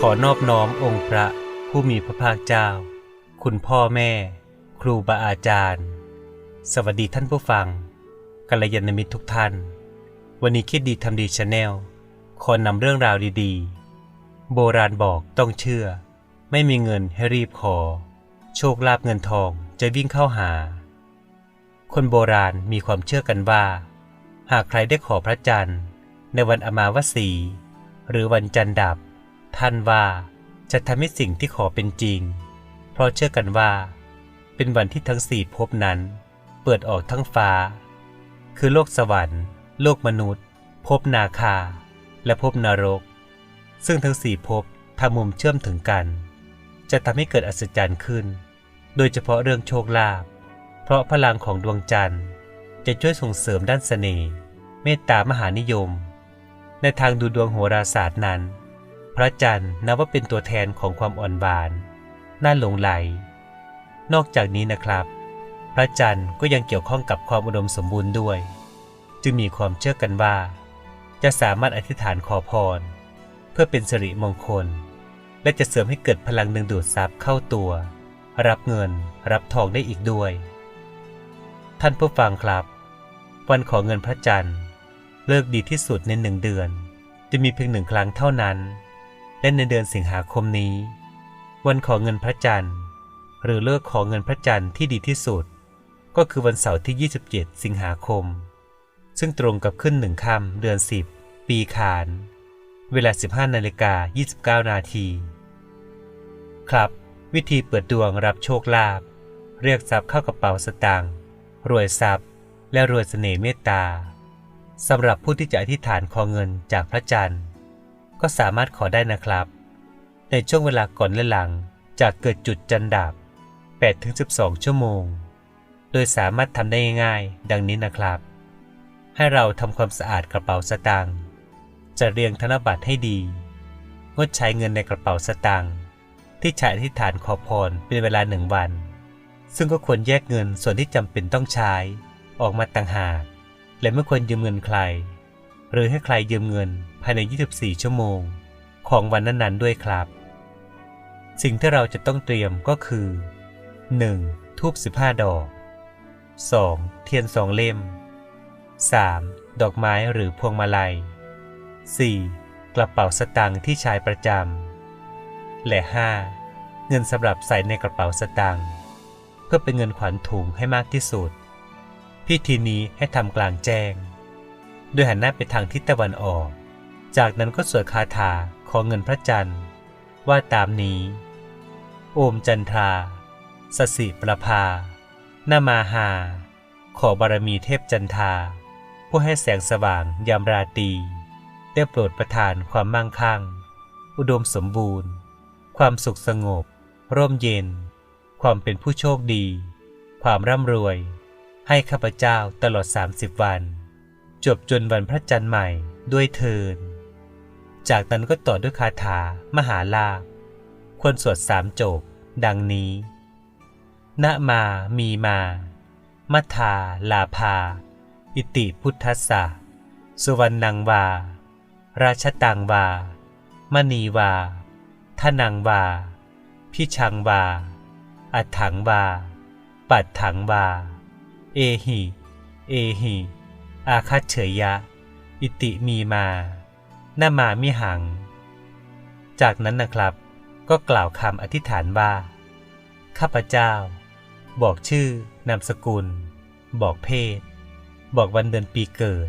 ขอนอบน้อมองค์พระผู้มีพระภาคเจ้า คุณพ่อแม่ ครูบาอาจารย์ สวัสดีท่านผู้ฟังกัลยาณมิตรทุกท่าน วันนี้คิดดีทำดีชาแนลขอนำเรื่องราวดีๆ โบราณบอกต้องเชื่อ ไม่มีเงินให้รีบขอ โชคลาภเงินทองจะวิ่งเข้าหา คนโบราณมีความเชื่อกันว่า หากใครได้ขอพระจันทร์ ในวันอมาวสี หรือวันจันทร์ดับ ท่านว่าจะทำให้สิ่งที่ขอเป็นจริง เพราะเชื่อกันว่า เป็นวันที่ทั้งสี่ภพนั้น เปิดออกทั้งฟ้า คือโลกสวรรค์ โลกมนุษย์ภพนาคา และภพนรก ซึ่งทั้งสี่ภพทำมุมเชื่อมถึงกัน จะทำให้เกิดอัศจรรย์ขึ้น โดยเฉพาะเรื่องโชคลาภเพราะพลังของดวงจันทร์ จะช่วยส่งเสริมด้านเสน่ห์เมตตามหานิยม ในทางดูดวงโหราศาสตร์นั้น พระจันทร์นับว่าเป็นตัวแทนของความอ่อนหวาน น่าหลงไหล นอกจากนี้นะครับ พระจันทร์ก็ยังเกี่ยวข้องกับความอุดมสมบูรณ์ด้วย จึงมีความเชื่อกันว่า จะสามารถอธิษฐานขอพร เพื่อเป็นสิริมงคล และจะเสริมให้เกิดพลังดึงดูดทรัพย์เข้าตัว รับเงิน รับทองได้อีกด้วย ท่านผู้ฟังครับ วันขอเงินพระจันทร์ เลิกดีที่สุดในหนึ่งเดือน จะมีเพียงหนึ่งครั้งเท่านั้น และในเดือนสิงหาคมนี้ วันขอเงินพระจันทร์ หรือเลิกขอเงินพระจันทร์ที่ดีที่สุด ก็คือวันเสาร์ที่ 27 สิงหาคม ซึ่งตรงกับขึ้นหนึ่งค่ำเดือน 10 ปีขาน เวลา 15นาฬิกา29 นาทีครับ วิธีเปิดดวงรับโชคลาภเรียกทรัพย์เข้ากระเป๋าสตางค์รวยทรัพย์ และรวยเสน่ห์เมตตาสำหรับผู้ที่จะอธิษฐานขอเงินจากพระจันทร์ ก็สามารถขอได้นะครับ ในช่วงเวลาก่อนและหลังจากเกิดจุดจันดับ 8-12 ชั่วโมง โดยสามารถทำได้ง่ายๆ ดังนี้นะครับ ให้เราทำความสะอาดกระเป๋าสตางค์จะเรียงธนบัตรให้ดี งดใช้เงินในกระเป๋าสตางค์ที่ใช้อธิษฐานขอพรเป็นเวลาหนึ่งวัน ซึ่งก็ควรแยกเงินส่วนที่จำเป็นต้องใช้ ออกมาต่างหาก และไม่ควรยืมเงินใคร หรือให้ใครยืมเงินภายใน 24 ชั่วโมง ของวันนั้นๆ ด้วยครับ สิ่งที่เราจะต้องเตรียมก็คือ 1. ทูบ15 ดอก 2. เทียนสองเล่ม 3. ดอกไม้หรือพวงมาลัย 4. กระเป๋าสตางค์ที่ใช้ประจำ และ 5. เงินสำหรับใส่ในกระเป๋าสตางค์เพื่อเป็นเงินขวัญถุงให้มากที่สุด พิธีนี้ให้ทำกลางแจ้ง โดยหันหน้าไปทางทิศตะวันออก จากนั้นก็สวดคาถาขอเงินพระจันทร์ ว่าตามนี้ โอมจันทรา สสิประภานามาหา ขอบารมีเทพจันทราผู้ให้แสงสว่างยามราตรีได้โปรดประทานความมั่งคั่ง อุดมสมบูรณ์ ความสุขสงบ ร่มเย็น ความเป็นผู้โชคดี ความร่ำรวย ให้ข้าพเจ้าตลอด 30 วัน จบจนวันพระจันทร์ใหม่ด้วยเทิน จากนั้นก็ต่อด้วยคาถามหาลาภควรสวดสามจบ ดังนี้ ณมามีมามัทาลาภา อิติพุทธัสสะ สุวรรณังวา ราชตังวา มณีวาทนังวา พิชังวา อัฏถังวา ปัดถังวา เอหิ เอหิ อาคัตเฉยยะ อิติมีมานามามิหัง จากนั้นนะครับ ก็กล่าวคำอธิษฐานว่า ข้าพเจ้า บอกชื่อนามสกุล บอกเพศ บอกวันเดือนปีเกิด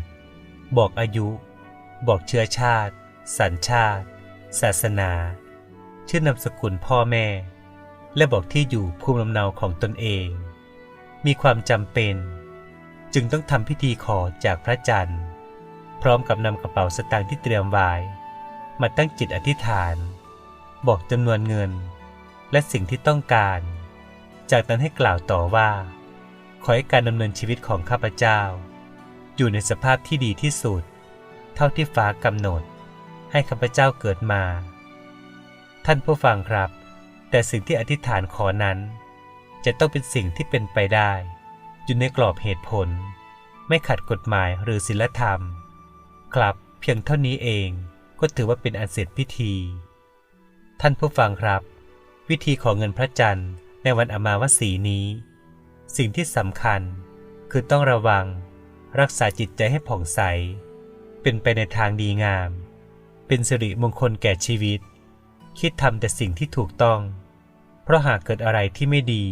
บอกอายุ บอกเชื้อชาติ สัญชาติ ศาสนา ชื่อนามสกุลพ่อแม่ และบอกที่อยู่ภูมิลำเนาของตนเอง มีความจำเป็น จึงต้องทำพิธีขอจากพระจันทร์ พร้อมกับนำกระเป๋าสตางค์ที่เตรียมไว้มาตั้งจิตอธิษฐาน บอกจำนวนเงิน และสิ่งที่ต้องการ จากนั้นให้กล่าวต่อว่า ขอให้การดำเนินชีวิตของข้าพเจ้า อยู่ในสภาพที่ดีที่สุด เท่าที่ฟ้ากำหนด ให้ข้าพเจ้าเกิดมา ท่านผู้ฟังครับ แต่สิ่งที่อธิษฐานขอนั้น จะต้องเป็นสิ่งที่เป็นไปได้ อยู่ในกรอบเหตุผล ไม่ขัดกฎหมายหรือศีลธรรม ครับ เพียงเท่านี้เองก็ถือว่าเป็นอันเสร็จพิธี ท่านผู้ฟังครับ วิธีของเงินพระจันทร์ในวันอมาวสีนี้ สิ่งที่สำคัญคือต้องระวัง รักษาจิตใจให้ผ่องใส เป็นไปในทางดีงาม เป็นสิริมงคลแก่ชีวิต คิดทำแต่สิ่งที่ถูกต้อง เพราะหากเกิดอะไรที่ไม่ดี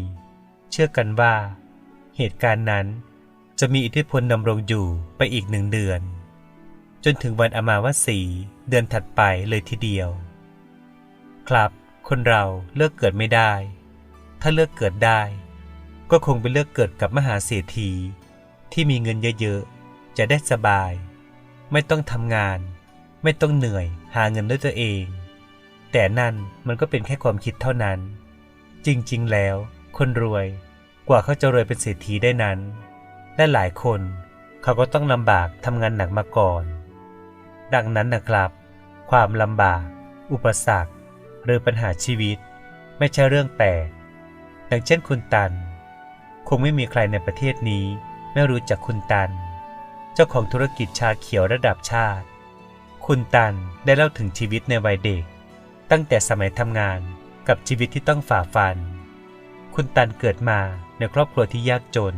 เชื่อกันว่า เหตุการณ์นั้นจะมีอิทธิพลดำรงอยู่ไปอีกหนึ่งเดือน จนถึงวันอมาวสีเดือนถัดไปเลยทีเดียว ครับ คนเราเลือกเกิดไม่ได้ ถ้าเลือกเกิดได้ ก็คงไปเลือกเกิดกับมหาเศรษฐี ที่มีเงินเยอะๆ จะได้สบาย ไม่ต้องทำงาน ไม่ต้องเหนื่อยหาเงินด้วยตัวเอง แต่นั่นมันก็เป็นแค่ความคิดเท่านั้น จริงๆ แล้ว คนรวย กว่าเขาจะรวยเป็นเศรษฐีได้นั้น และหลายคนเขาก็ต้องลำบากทำงานหนักมาก่อน ดังนั้นนะครับ ความลำบาก อุปสรรค หรือปัญหาชีวิต ไม่ใช่เรื่องแปลกดังเช่นคุณตัน คงไม่มีใครในประเทศนี้ ไม่รู้จักคุณตัน เจ้าของธุรกิจชาเขียวระดับชาติ คุณตันได้เล่าถึงชีวิตในวัยเด็ก ตั้งแต่สมัยทำงานกับชีวิตที่ต้องฝ่าฟัน คุณตันเกิดมา ในครอบครัวที่ยากจน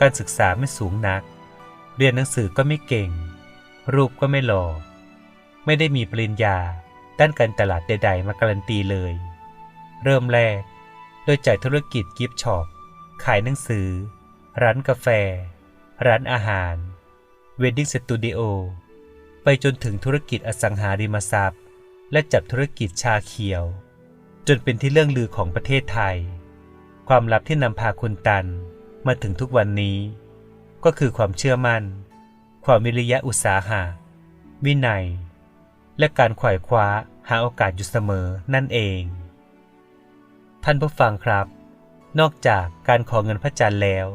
การศึกษาไม่สูงนัก เรียนหนังสือก็ไม่เก่ง รูปก็ไม่หล่อ ไม่ได้มีปริญญาด้านการตลาดใด ๆ มาการันตีเลย เริ่มแรก โดยจ่ายธุรกิจกิฟต์ช็อป ขายหนังสือ ร้านกาแฟ ร้านอาหาร เวดดิ้งสตูดิโอ ไปจนถึงธุรกิจอสังหาริมทรัพย์ และจับธุรกิจชาเขียว จนเป็นที่เรื่องลือของประเทศไทย ความลับที่นำพาคุณตันมาถึงทุกวันนี้ ก็คือความเชื่อมั่น ความวิริยะอุตสาหะ วินัย และการขวายคว้าหาโอกาสอยู่เสมอนั่นเอง ท่านผู้ฟังครับ นอกจากการขอเงินพระจันทร์แล้ว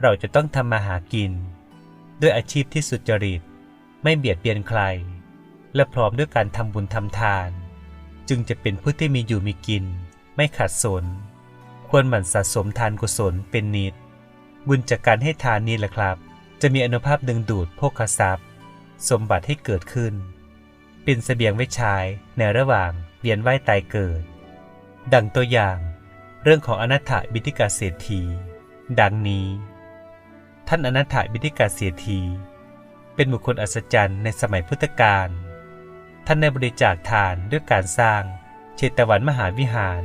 เราจะต้องทำมาหากิน ด้วยอาชีพที่สุจริต ไม่เบียดเบียนใคร และพร้อมด้วยการทำบุญทำทาน จึงจะเป็นผู้ที่มีอยู่มีกิน ไม่ขาดสน ควรหมั่นสะสมทานกุศลเป็นนิดบุญจากการให้ทานนี้แหละครับ จะมีอนุภาพดึงดูดโภคทรัพย์ สมบัติให้เกิดขึ้น เป็นเสบียงไว้ใช้ในระหว่างเวียนว่ายตายเกิด ดังตัวอย่าง เรื่องของอนัตถบิติกาเศรษฐี ดังนี้ ท่านอนัตถบิติกาเศรษฐีเป็นบุคคลอัศจรรย์ในสมัยพุทธกาลท่านได้บริจาคทานด้วยการสร้างเชตวันมหาวิหาร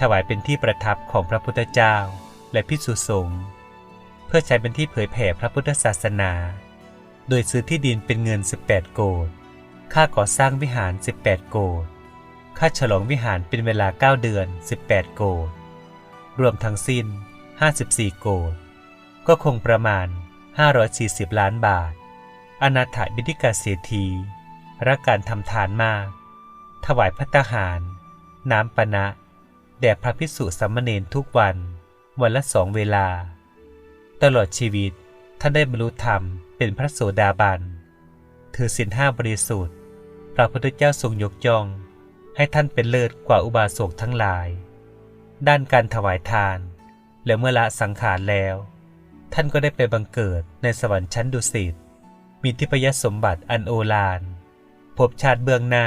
ถวายเป็นที่ประทับของพระพุทธเจ้าและพิสุสงฆ์เพื่อใช้เป็นที่เผยแผ่พระพุทธศาสนา โดยซื้อที่ดินเป็นเงิน 18 โกดค่าก่อสร้างวิหาร 18 โกดค่าฉลองวิหารเป็นเวลา 9 เดือน 18 โกดรวมทั้งสิ้น 54 โกดก็คงประมาณ 540 ล้านบาท อนาถบิดิกาเศรษฐีรักการทำทานมาก ถวายพัตตาหาร น้ำปะนะ แด่พระพิสุสามเณรทุกวัน วันละสองเวลา ตลอดชีวิตท่านได้บรรลุธรรมเป็นพระโสดาบันถือศีลห้าบริสุทธิ์ พระพุทธเจ้าทรงยกย่อง ให้ท่านเป็นเลิศกว่าอุบาสกทั้งหลาย ด้านการถวายทาน และเมื่อละสังขารแล้ว ท่านก็ได้ไปบังเกิดในสวรรค์ชั้นดุสิต มีทิพยสมบัติอันโอฬารภพชาติเบื้องหน้า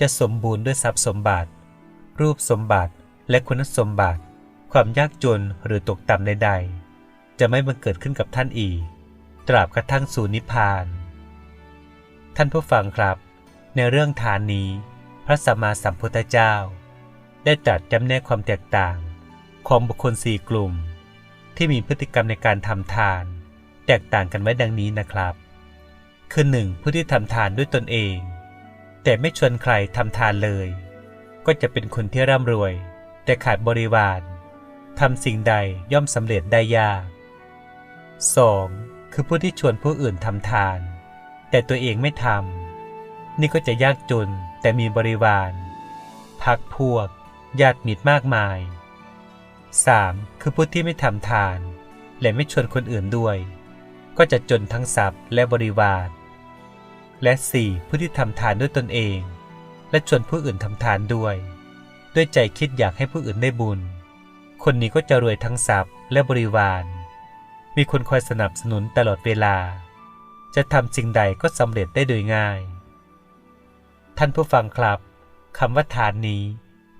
จะสมบูรณ์ด้วยทรัพย์สมบัติ รูปสมบัติ และคุณสมบัติ ความยากจนหรือตกต่ำใดๆ จะไม่บังเกิดขึ้นกับท่านอีก ตราบกระทั่งสู่นิพพาน ท่านผู้ฟังครับ ในเรื่องทานนี้ พระสัมมาสัมพุทธเจ้า ได้ตรัสจำแนกความแตกต่างของบุคคลสี่กลุ่ม ที่มีพฤติกรรมในการทำทาน แตกต่างกันไว้ดังนี้นะครับ คือหนึ่งผู้ที่ทำทานด้วยตนเอง แต่ไม่ชวนใครทำทานเลย ก็จะเป็นคนที่ร่ำรวย แต่ขาดบริวารทำสิ่งใดย่อมสำเร็จได้ยาก 2. คือผู้ที่ชวนผู้อื่นทำทาน แต่ตัวเองไม่ทำนี่ก็จะยากจนแต่มีบริวาร พักพวก ญาติมิตรมากมาย 3. คือผู้ที่ไม่ทำทาน และไม่ชวนคนอื่นด้วย ก็จะจนทั้งทรัพย์และบริวาร และ 4. ผู้ที่ทำทานด้วยตนเอง และชวนผู้อื่นทำทานด้วย ด้วยใจคิดอยากให้ผู้อื่นได้บุญ คนนี้ก็จะรวยทั้งทรัพย์และบริวาร มีคนคอยสนับสนุนตลอดเวลา จะทำสิ่งใดก็สำเร็จได้โดยง่าย ท่านผู้ฟังครับคำว่าทานนี้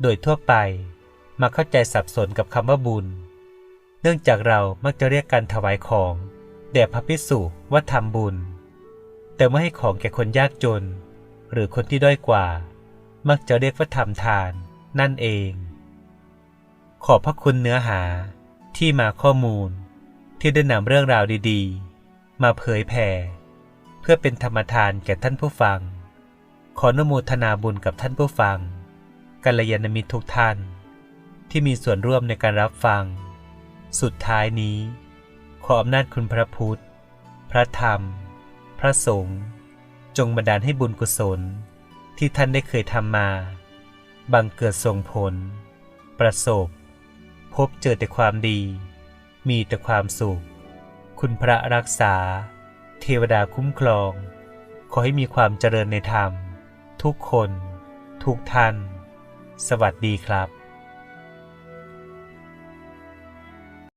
โดยทั่วไปมาเข้าใจสับสนกับคำว่าบุญ เนื่องจากเรามักจะเรียกการถวายของแด่พระพิสุว่าทำบุญ แต่เมื่อให้ของแก่คนยากจน หรือคนที่ด้อยกว่า มักจะเรียกว่าทำทาน นั่นเอง ขอบพระคุณเนื้อหาที่มาข้อมูลที่ได้นำเรื่องราวดีๆ มาเผยแผ่ เพื่อเป็นธรรมทานแก่ท่านผู้ฟัง ขออนุโมทนาบุญกับท่านผู้ฟังกัลยาณมิตรทุกท่าน ที่มีส่วนร่วมในการรับฟัง สุดท้ายนี้ ขออำนาจคุณพระพุทธ พระธรรม พระสงฆ์จงบันดาลให้บุญกุศลที่ท่านได้เคยทำมา บังเกิดส่งผล ประสบ พบเจอแต่ความดี มีแต่ความสุข คุณพระรักษา เทวดาคุ้มครอง ขอให้มีความเจริญในธรรม ทุกคน ทุกท่าน สวัสดีครับ